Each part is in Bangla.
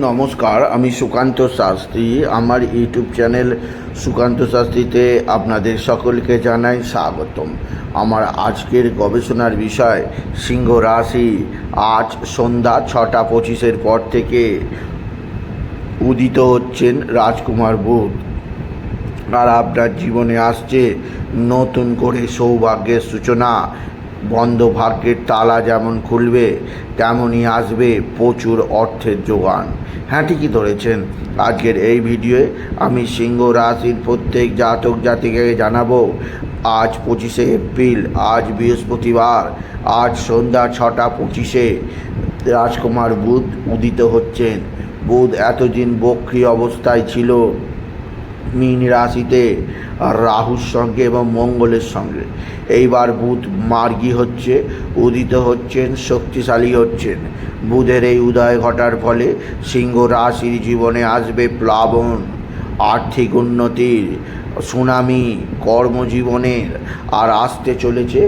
নমস্কার, আমি সুকান্ত শাস্ত্রী। আমার ইউটিউব চ্যানেল সুকান্ত শাস্ত্রীতে আপনাদের সকলকে জানাই স্বাগতম। আমার আজকের গবেষণার বিষয় সিংহ রাশি। আজ সন্ধ্যা ছটা পঁচিশের পর থেকে উদিত হচ্ছেন রাজকুমার বুধ। আর আপনার জীবনে আসছে নতুন করে সৌভাগ্যের সূচনা। বন্ধ ভাগ্যের তালা যেমন খুলবে, তেমনই আসবে প্রচুর অর্থের যোগান। হ্যাঁ ঠিকই ধরেছেন। আজকের এই ভিডিওয়ে আমি সিংহ রাশির প্রত্যেক জাতক জাতিকে জানাব, আজ পঁচিশে এপ্রিল, আজ বৃহস্পতিবার, আজ সন্ধ্যা ছটা পঁচিশে রাজকুমার বুধ উদিত হচ্ছেন। বুধ এতদিন বক্রি অবস্থায় ছিল। মীন রাশিতে রাহুর সঙ্গে এবং মঙ্গলের সঙ্গে। এইবার বুধ মার্গী হচ্ছে, উদিত হচ্ছেন, শক্তিশালী হচ্ছেন। বুধের এই উদয় ঘটার ফলে সিংহ রাশির জীবনে আসবে প্লাবন, আর্থিক উন্নতির সুনামি, কর্মজীবনের, আর আসতে চলেছে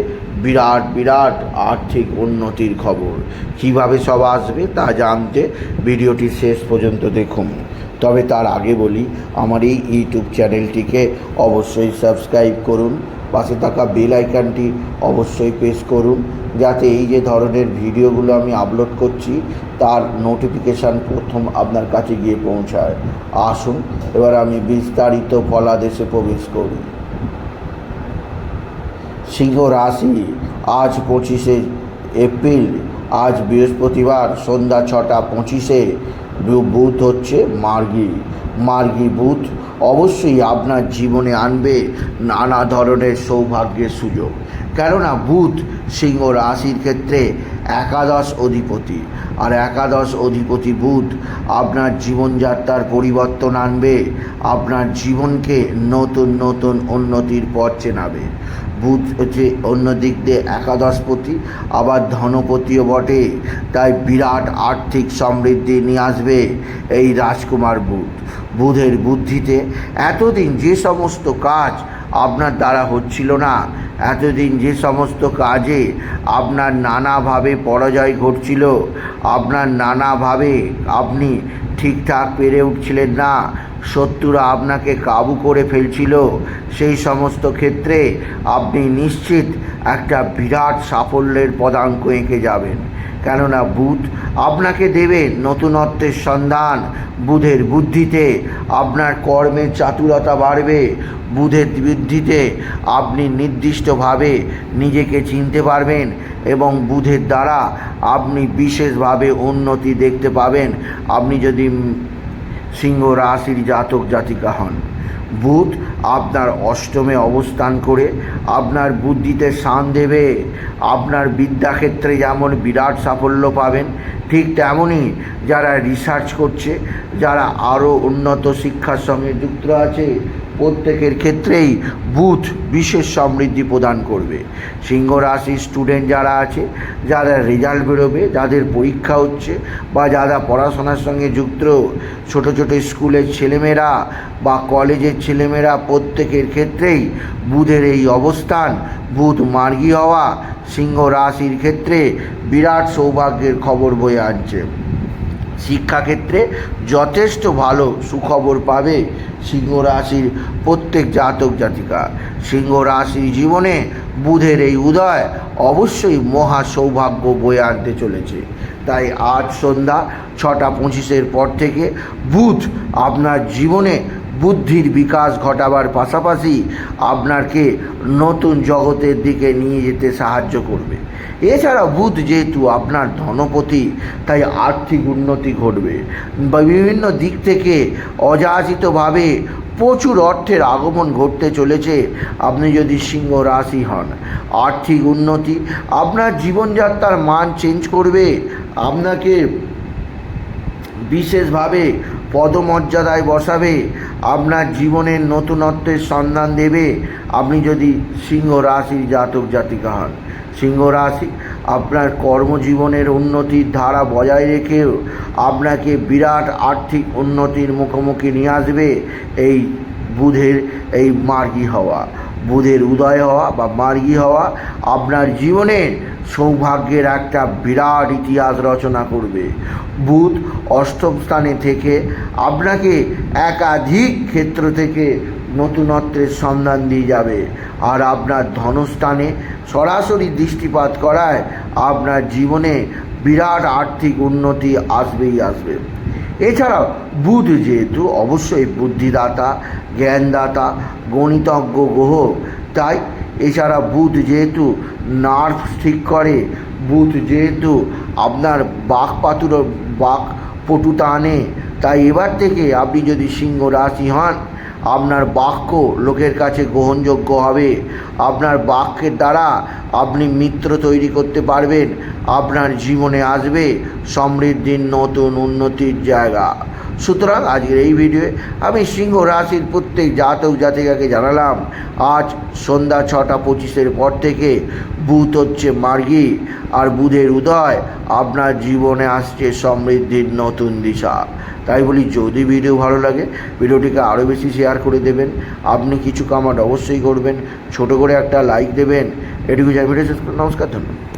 বিরাট বিরাট আর্থিক উন্নতির খবর। কীভাবে সব আসবে তা জানতে ভিডিওটি শেষ পর্যন্ত দেখুন। তবে তার আগে বলি, আমার এই ইউটিউব চ্যানেলটিকে অবশ্যই সাবস্ক্রাইব করুন, পাশে থাকা বেল আইকনটি অবশ্যই প্রেস করুন, যাতে এই যে ধরনের ভিডিওগুলো আমি আপলোড করছি, তার নোটিফিকেশান প্রথম আপনার কাছে গিয়ে পৌঁছায়। আসুন, এবার আমি বিস্তারিত ফলাদেশে প্রবেশ করি। সিংহ রাশি, আজ পঁচিশে এপ্রিল, আজ বৃহস্পতিবার সন্ধ্যা ছটা পঁচিশে বুধ হচ্ছে মার্গী। মার্গী বুধ অবশ্যই আপনার জীবনে আনবে নানা ধরনের সৌভাগ্যের সুযোগ। কেননা বুধ সিংহ রাশির ক্ষেত্রে একাদশ অধিপতি। আর একাদশ অধিপতি বুধ আপনার জীবনযাত্রার পরিবর্তন আনবে, আপনার জীবনকে নতুন নতুন উন্নতির পথ চেনাবে। বুধ হচ্ছে অন্য দিক দিয়ে একাদশপতি, আবার ধনপতিও বটে। তাই বিরাট আর্থিক সমৃদ্ধি নিয়ে আসবে এই রাজকুমার বুধ বুধের বুদ্ধিতে এতদিন যে সমস্ত কাজ আপনার দ্বারা হচ্ছিল না, এতদিন যে সমস্ত কাজে আপনার নানাভাবে পরাজয় ঘটছিল, আপনার নানাভাবে আপনি ঠিকঠাক পেরে উঠছিলেন না শত্রুরা আপনাকে কাবু করে ফেলছিল। সেই সমস্ত ক্ষেত্রে আপনি নিশ্চিত একটা বিরাট সাফল্যের পদাঙ্ক এঁকে যাবেন। কেননা বুধ আপনাকে দেবে নতুনত্বের সন্ধান। বুধের বুদ্ধিতে আপনার কর্মের চাতুরতা বাড়বে। বুধের বৃদ্ধিতে আপনি নির্দিষ্টভাবে নিজেকে চিনতে পারবেন এবং বুধের দ্বারা আপনি বিশেষভাবে উন্নতি দেখতে পাবেন। আপনি যদি সিংহ রাশির জাতক জাতিকা হন। বুধ আপনার অষ্টমে অবস্থান করে আপনার বুদ্ধিতে শান দেবে। আপনার বিদ্যাক্ষেত্রে যেমন বিরাট সাফল্য পাবেন, ঠিক তেমনই যারা রিসার্চ করছে, যারা আরও উন্নত শিক্ষার সঙ্গে যুক্ত আছে, প্রত্যেকের ক্ষেত্রেই বুথ বিশেষ সমৃদ্ধি প্রদান করবে। সিংহ রাশির স্টুডেন্ট যারা আছে যারা রেজাল্ট বেরোবে, যাদের পরীক্ষা হচ্ছে বা যারা পড়াশোনার সঙ্গে যুক্ত, ছোট ছোট স্কুলের ছেলেমেয়েরা বা কলেজের ছেলেমেয়েরা প্রত্যেকের ক্ষেত্রেই বুধের এই অবস্থান, বুধ মার্গী হওয়া, সিংহ রাশির ক্ষেত্রে বিরাট সৌভাগ্যের খবর বয়ে আনছে। শিক্ষাক্ষেত্রে যথেষ্ট ভালো সুখবর পাবে সিংহ রাশির প্রত্যেক জাতক জাতিকা। সিংহ রাশির জীবনে বুধের এই উদয় অবশ্যই মহা সৌভাগ্য বয়ে আনতে চলেছে। তাই আজ সন্ধ্যা ছটা পঁচিশের পর থেকে বুধ আপনার জীবনে বুদ্ধির বিকাশ ঘটাবার পাশাপাশি আপনাকে নতুন জগতের দিকে নিয়ে যেতে সাহায্য করবে। এছাড়া বুধ যেহেতু আপনার ধনপতি, তাই আর্থিক উন্নতি ঘটবে। বা বিভিন্ন দিক থেকে অযাচিতভাবে প্রচুর অর্থের আগমন ঘটতে চলেছে। আপনি যদি সিংহ রাশি হন, আর্থিক উন্নতি আপনার জীবনযাত্রার মান চেঞ্জ করবে। আপনাকে বিশেষভাবে পদমর্যাদায় বসাবে, আপনার জীবনের নতুনত্বের সন্ধান দেবে। আপনি যদি সিংহ রাশির জাতক জাতিকা হন, সিংহ রাশি আপনার কর্মজীবনের উন্নতির ধারা বজায় রেখেও আপনাকে বিরাট আর্থিক উন্নতির মুখোমুখি নিয়ে আসবে। এই বুধের, এই মার্গী হওয়া, বুধের উদয় হওয়া বা মার্গী হওয়া আপনার জীবনের সৌভাগ্যের একটা বিরাট ইতিহাস রচনা করবে। বুধ অষ্টম স্থানে থেকে আপনাকে একাধিক ক্ষেত্র থেকে নতুনত্বের সন্ধান দিয়ে যাবে। আর আপনার ধনস্থানে সরাসরি দৃষ্টিপাত করায় আপনার জীবনে বিরাট আর্থিক উন্নতি আসবেই আসবে। এছাড়াও বুধ যেহেতু অবশ্যই বুদ্ধিদাতা, জ্ঞানদাতা, গণিতজ্ঞ, গ্রহ তাই এছাড়া বুধ যেহেতু নার্ভ ঠিক করে, বুধ যেহেতু আপনার বাক পাতুর বাক পটুতা আনে, তাই এবার থেকে আপনি যদি সিংহ রাশি হন, আপনার বাক্য লোকের কাছে গ্রহণযোগ্য হবে। আপনার বাক্যের দ্বারা আপনি মিত্র তৈরি করতে পারবেন, আপনার জীবনে আসবে সমৃদ্ধির নতুন উন্নতির জায়গা। সুতরাং আজকের এই ভিডিওয়ে আমি সিংহ রাশির প্রত্যেক জাতক জাতিকাকে জানালাম, আজ সন্ধ্যা ছটা পঁচিশের পর থেকে বুধ হচ্ছে মার্গী আর বুধের উদয় আপনার জীবনে আসছে সমৃদ্ধির নতুন দিশা। তাই বলি, যদি ভিডিও ভালো লাগে, ভিডিওটিকে আরও বেশি শেয়ার করে দেবেন। আপনি কিছু কামাট অবশ্যই করবেন, ছোট করে একটা লাইক দেবেন। এটুকু যাই ভিডিও। নমস্কার, ধন্যবাদ।